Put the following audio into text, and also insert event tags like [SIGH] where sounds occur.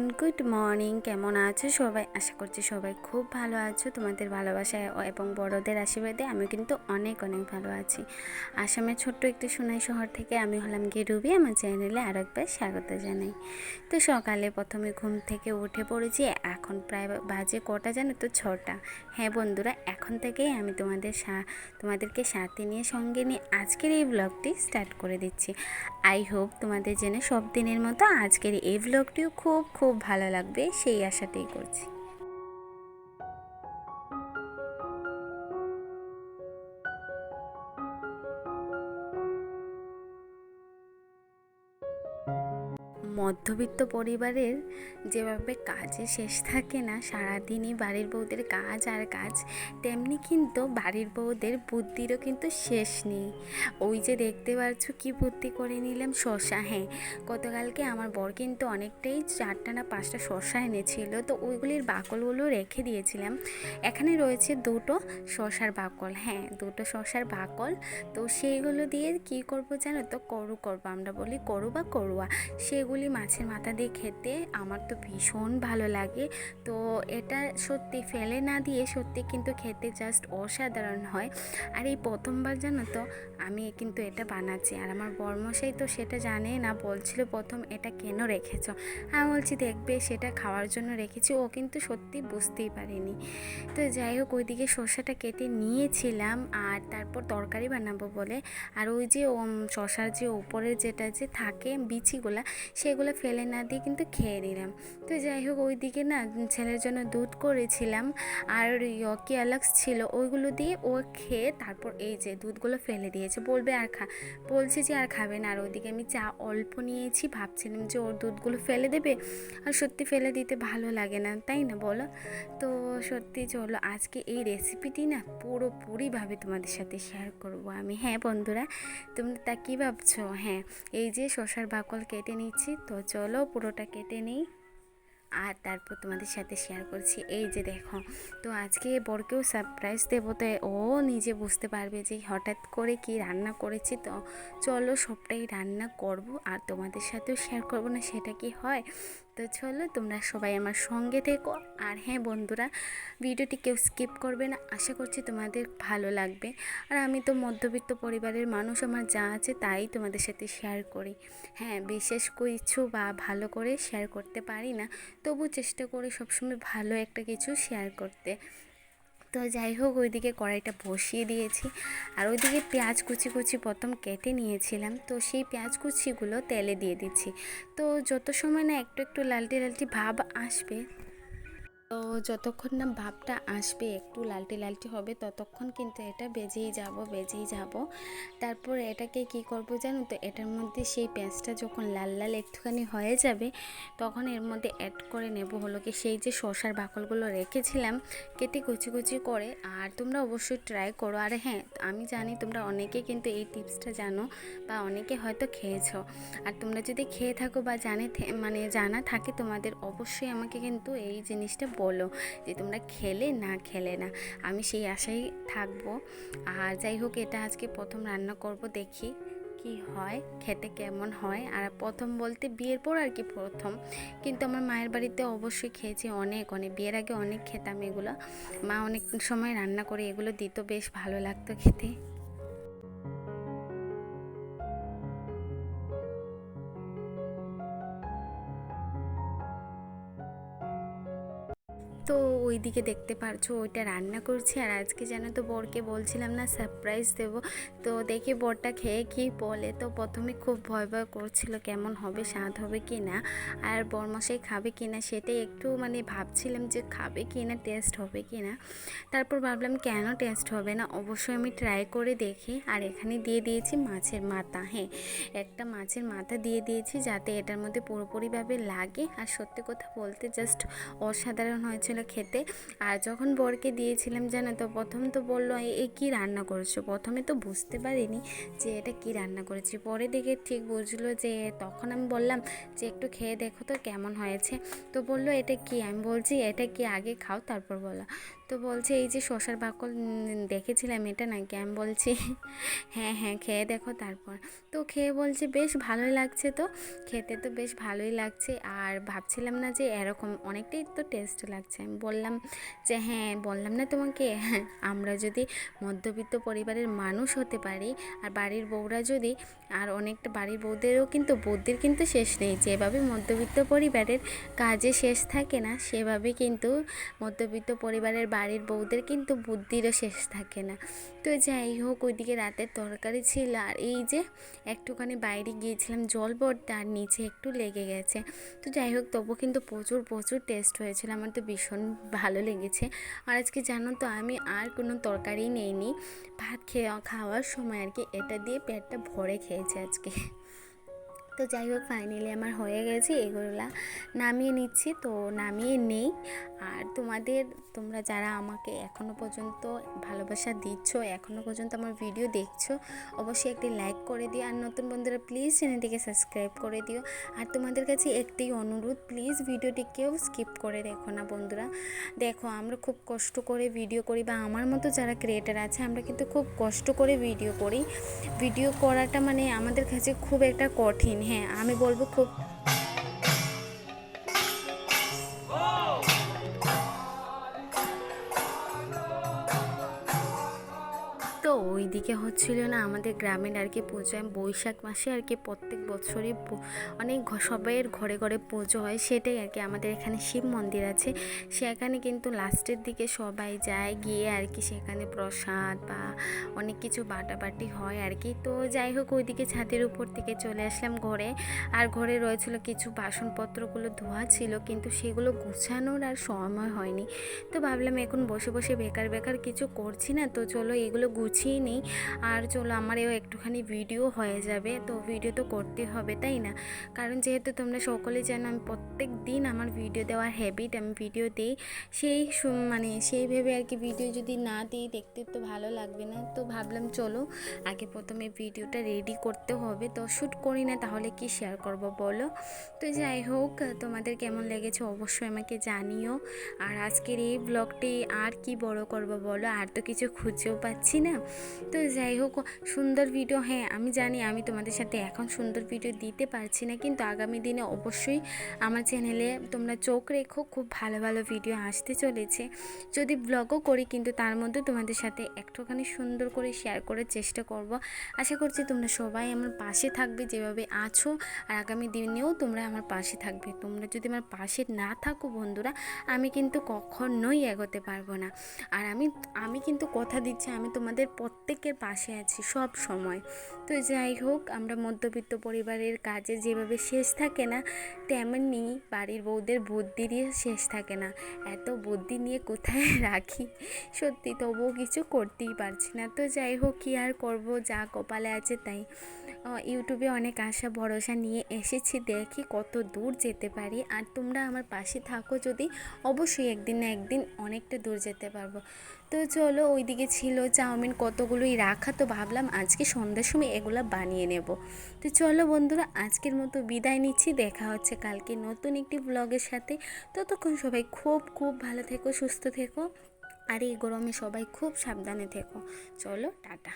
Everyone good morning কেমন আছো? সবাই, আশা করছি সবাই খুব ভালো আছো। তোমাদের ভালোবাসায় এবং বড়দের আশীর্বাদে আমি কিন্তু অনেক অনেক ভালো আছি। আসামের ছোট্ট একটি সোনাই শহর থেকে আমি হলাম গিয়ে রুবি, আমার চ্যানেলে আর একবার স্বাগত জানাই। তো সকালে প্রথমে ঘুম থেকে উঠে পড়েছি, এখন প্রায় বাজে কটা জানো তো? ছটা। হ্যাঁ বন্ধুরা, এখন থেকেই আমি তোমাদের সা- তোমাদেরকে সাথে নিয়ে, সঙ্গে নিয়ে আজকের এই ব্লগটি স্টার্ট করে দিচ্ছি। আই হোপ তোমাদের জেনে সব দিনের মতো আজকের এই ব্লগটিও খুব খুব ভালো লাগবে সেই আশাতেই করছি। মধ্যবিত্ত পরিবারের যেভাবে কাজে শেষ থাকে না, সারাদিনই বাড়ির বউদের কাজ আর কাজ, তেমনি কিন্তু বাড়ির বউদের বুদ্ধিরও কিন্তু শেষ নেই। ওই যে দেখতে পাচ্ছ কি বুদ্ধি করে নিলাম শশা হ্যাঁ গতকালকে আমার বর কিন্তু অনেকটাই চারটা না পাঁচটা শশা এনেছিল, তো ওইগুলির বাকলগুলো রেখে দিয়েছিলাম। এখানে রয়েছে দুটো শশার বাকল। হ্যাঁ দুটো শশার বাকল। তো সেইগুলো দিয়ে কি করব জানো তো, করু করব, আমরা বলি করু বা করুয়া। সেগুলি মাছের মাথা দিয়ে খেতে আমার তো ভীষণ ভালো লাগে। তো এটা সত্যি ফেলে না দিয়ে সত্যি কিন্তু খেতে জাস্ট অসাধারণ হয়। আর এই প্রথমবার জানো তো, আমি কিন্তু এটা বানাচ্ছি। আর আমার বর্মশাই তো সেটা জানে না, বলছিল প্রথম এটা কেন রেখেছ? আমি বলছি, দেখবে, সেটা খাওয়ার জন্য রেখেছি। ও কিন্তু সত্যি বুঝতেই পারেনি। তো যাই হোক, ওইদিকে শসাটা কেটে নিয়েছিলাম আর তারপর তরকারি বানাবো বলে। আর ওই যে শসার যে উপরে যেটা যে থাকে বিচিগুলা সেগুলো ফেলে না দিয়ে কিন্তু খেয়ে নিলাম। তো যাই হোক, ওইদিকে না ছেলের জন্য দুধ করেছিলাম আর ইয়কি অ্যালাক্স ছিল, ওইগুলো দিয়ে ও খেয়ে তারপর এই যে দুধগুলো ফেলে দিয়েছে। বলবে, আর খা বলছে যে, আর খাবে না। আর ওইদিকে আমি চা অল্প নিয়েছি, ভাবছিলাম যে ওর দুধগুলো ফেলে দেবে। আর সত্যি ফেলে দিতে ভালো লাগে না, তাই না বলো? তো সত্যি চলো, আজকে এই রেসিপিটি না পুরোপুরিভাবে তোমাদের সাথে শেয়ার করব আমি। হ্যাঁ বন্ধুরা তুমি তা কী ভাবছ? হ্যাঁ এই যে শশার বাকল কেটে নিচ্ছি তো চলো পুরোটা কেটে নিই। আর তারপর তোমাদের সাথে শেয়ার করছি। এই যে দেখো, তো আজকে বরকেও সারপ্রাইজ দেবো, তো ও নিজে বুঝতে পারবে যে হঠাৎ করে কি রান্না করেছি। তো চলো সবটাই রান্না করব, আর তোমাদের সাথেও শেয়ার করব না সেটা কি হয়। তো চলো তোমরা সবাই আমার সঙ্গে থেকো। আর হ্যাঁ বন্ধুরা, ভিডিওটি কেউ স্কিপ করবে না, আশা করছি তোমাদের ভালো লাগবে। আর আমি তো মধ্যবিত্ত পরিবারের মানুষ, আমার যা আছে তাই তোমাদের সাথে শেয়ার করি। হ্যাঁ বিশেষ কিছু বা ভালো করে শেয়ার করতে পারি না, তবু চেষ্টা করি সবসময় ভালো একটা কিছু শেয়ার করতে। তো যাই হোক, ওইদিকে কড়াইটা বসিয়ে দিয়েছি। আর ওইদিকে পেঁয়াজ কুচি কুচি প্রথম কেটে নিয়েছিলাম। তো সেই পেঁয়াজ কুচিগুলো তেলে দিয়ে দিচ্ছি। তো যত সময় না একটু একটু লালটি লালটি ভাব আসবে তো যতক্ষণ না ভাবটা আসবে, একটু লালটি লালটি হবে, ততক্ষণ কিন্তু এটা বেজেই যাব বেজেই যাব। তারপর এটাকে কি করব জানো তো, এটার মধ্যে সেই পেঁয়াজটা যখন লাল লাল একটুখানি হয়ে যাবে, তখন এর মধ্যে অ্যাড করে নেব হলো কি সেই যে শসার বাকলগুলো রেখেছিলাম, কেটে কুচি কুচি করে। আর তোমরা অবশ্যই ট্রাই করো। আর হ্যাঁ আমি জানি তোমরা অনেকে কিন্তু এই টিপসটা জানো বা অনেকে হয়তো খেয়েছো। আর তোমরা যদি খেয়ে থাকো বা জানে মানে জানা থাকে, তোমাদের অবশ্যই আমাকে কিন্তু এই জিনিসটা বলো যে তোমরা খেলে না খেলে না। আমি সেই আশাই থাকব। আর যাই হোক, এটা আজকে প্রথম রান্না করব, দেখি কি হয়, খেতে কেমন হয়। আর প্রথম বলতে বিয়ের পর আর কি প্রথম। কিন্তু আমার মায়ের বাড়িতে অবশ্যই খেয়েছি অনেক অনেক। বিয়ের আগে অনেক খেতাম এগুলো। মা অনেক সময় রান্না করে এগুলো দিত, বেশ ভালো লাগতো খেতে। তো ওইদিকে দেখতে পারছ ওইটা রান্না করছি। আর আজকে যেন তো বরকে বলছিলাম না সারপ্রাইজ দেব। তো দেখি বরটা খেয়ে কি বলে। তো প্রথমে খুব ভয় ভয় করছিল কেমন হবে, স্বাদ হবে কি না আর বরমশাই খাবে কি না সেটাই একটু মানে ভাবছিলাম যে খাবে কি না টেস্ট হবে কি না তারপর ভাবলাম কেন টেস্ট হবে না? অবশ্যই আমি ট্রাই করে দেখি। আর এখানে দিয়ে দিয়েছি মাছের মাথা হ্যাঁ একটা মাছের মাথা দিয়ে দিয়েছি যাতে এটার মধ্যে পুরোপুরিভাবে লাগে। আর সত্যি কথা বলতে জাস্ট অসাধারণ হয়েছিল খেতে। আর যখন বরকে দিয়েছিলাম, জানো তো, প্রথম তো বলল "এ- কী রান্না করেছ? প্রথমে তো বুঝতে পারিনি যে এটা কি রান্না করেছি। পরে দেখে ঠিক বুঝলো যে, তখন আমি বললাম যে, একটু খেয়ে দেখো তো কেমন হয়েছে? তো বলল, এটা কি? আমি বলছি, এটা কি আগে খাও, তারপর বলো। তো বলছে, এই যে শশার বাকল দেখেছিলাম এটা নাকি? আমি বলছি হ্যাঁ হ্যাঁ খেয়ে দেখো তারপর। তো খেয়ে বলছে, বেশ ভালোই লাগছে তো। খেতে তো বেশ ভালোই লাগছে। আর ভাবছিলাম না যে এরকম অনেকটাই তো টেস্ট লাগছে। আমি বললাম যে হ্যাঁ বললাম না তোমাকে। [LAUGHS] আমরা যদি মধ্যবিত্ত পরিবারের মানুষ হতে পারি, আর বাড়ির বউরা যদি, আর অনেকটা বাড়ির বউদেরও কিন্তু বুদ্ধির কিন্তু শেষ নেই। যেভাবে মধ্যবিত্ত পরিবারের কাজে শেষ থাকে না, সেভাবে কিন্তু মধ্যবিত্ত পরিবারের বাড়ির বউদের কিন্তু বুদ্ধিরও শেষ থাকে না। তো যাই হোক, ওইদিকে রাতের তরকারি ছিল আর এই যে একটুখানি বাইরে গিয়েছিলাম জল পড়তে আর নিচে একটু লেগে গেছে। তো যাই হোক তবু কিন্তু প্রচুর প্রচুর টেস্ট হয়েছিল। আমার তো ভীষণ ভালো লেগেছে। আর আজকে জানো তো, আমি আর কোনো তরকারি নেইনি। ভাত খেয়ে খাওয়ার সময় আর কি এটা দিয়ে পেটটা ভরে খেয়েছে আজকে। তো যাই হোক ফাইনালি আমার হয়ে গেছে এগুলা নামিয়ে নিচ্ছি, তো নামিয়ে নেই। আর তোমাদের, তোমরা যারা আমাকে এখনও পর্যন্ত ভালোবাসা দিচ্ছ এখনও পর্যন্ত আমার ভিডিও দেখছ, অবশ্যই একটি লাইক করে দিও। আর নতুন বন্ধুরা প্লিজ চ্যানেলটিকে সাবস্ক্রাইব করে দিও। আর তোমাদের কাছে একটি অনুরোধ প্লিজ ভিডিওটি কেউ স্কিপ করে দেখো না বন্ধুরা। দেখো, আমরা খুব কষ্ট করে ভিডিও করি, বা আমার মতো যারা ক্রিয়েটার আছে, আমরা কিন্তু খুব কষ্ট করে ভিডিও করি। ভিডিও করাটা মানে আমাদের কাছে খুব একটা কঠিন। হ্যাঁ আমি বলব খুব তো ওইদিকে হচ্ছিল না আমাদের গ্রামের আর কি পুজো বৈশাখ মাসে আর কি প্রত্যেক বছরই অনেক সবাইয়ের ঘরে ঘরে পুজো হয়, সেটাই আর কি আমাদের এখানে শিব মন্দির আছে। সেখানে কিন্তু লাস্টের দিকে সবাই যায় গিয়ে আর কি সেখানে প্রসাদ বা অনেক কিছু বাটাবাটি হয় আর কি। তো যাই হোক, ওইদিকে ছাদের উপর থেকে চলে আসলাম ঘরে। আর ঘরে রয়েছিল কিছু বাসনপত্রগুলো ধোয়া ছিল, কিন্তু সেগুলো গুছানোর আর সময় হয়নি। তো ভাবলাম এখন বসে বসে বেকার বেকার কিছু করছি না, তো চলো এগুলো গুছিয়ে নিই। আর চলো আমারও একটুখানি ভিডিও হয়ে যাবে। তো ভিডিও তো করতে হবে, তাই না? কারণ যেহেতু তোমরা সকলে জানো, আমি প্রত্যেক দিন আমার ভিডিও দেওয়ার হ্যাবিট আমি ভিডিও দিই। সেই মানে সেই ভেবে আর কি ভিডিও যদি না দিই, দেখতে তো ভালো লাগবে না। তো ভাবলাম চলো, আগে প্রথমে ভিডিওটা রেডি করতে হবে। তো শ্যুট করি না, তাহলে কি শেয়ার করব বলো? তো যাই হোক, তোমাদের কেমন লেগেছে অবশ্যই আমাকে জানিও। আর আজকের এই ব্লগটি আর কি বড় করব বলো? আর তো কিছু খুঁজেও পাচ্ছি না। তো যাই হোক, সুন্দর ভিডিও হ্যাঁ আমি জানি আমি তোমাদের সাথে এখন সুন্দর ভিডিও দিতে পারছি না, কিন্তু আগামী দিনে অবশ্যই আমার চ্যানেলে তোমরা চোখ রেখো, খুব ভালো ভালো ভিডিও আসতে চলেছে। যদি ব্লগও করি, কিন্তু তার মধ্যে তোমাদের সাথে একটুখানি সুন্দর করে শেয়ার করার চেষ্টা করব। আশা করছি তোমরা সবাই আমার পাশে থাকবে, যেভাবে আছো, আর আগামী দিনেও তোমরা আমার পাশে থাকবে। তোমরা যদি আমার পাশে না থাকো বন্ধুরা, আমি কিন্তু কখনোই এগোতে পারব না। আর আমি আমি কিন্তু কথা দিচ্ছি, আমি তোমাদের প্রত্যেকের পাশে আছি সব সময়। তো যাই হোক, আমরা মধ্যবিত্ত পরিবারের কাজে যেভাবে শেষ থাকে না, তেমনি বাড়ির বউদের বুদ্ধিরই শেষ থাকে না। এত বুদ্ধি নিয়ে কোথায় [LAUGHS] রাখি? সত্যি তবুও কিছু করতেই পারছি না। তো যাই হোক, কী আর করব? যা কপালে আছে তাই। ইউটিউবে অনেক আশা, ভরসা নিয়ে এসেছি। দেখি কত দূর যেতে পারি। আর তোমরা আমার পাশে থাকো যদি, অবশ্যই একদিন না একদিন অনেকটা দূর যেতে পারব। তো চলো ওইদিকে ছিল চাউমিন কতগুলোই রাখা, তো ভাবলাম আজকে সন্ধ্যার সময় এগুলো বানিয়ে নেব। তো চলো বন্ধুরা, আজকের মতো বিদায় নিচ্ছি, দেখা হচ্ছে কালকে নতুন একটি ব্লগের সাথে। ততক্ষণ সবাই খুব খুব ভালো থেকো, সুস্থ থেকো, আর এই গরমে সবাই খুব সাবধানে থেকো। চলো, টাটা।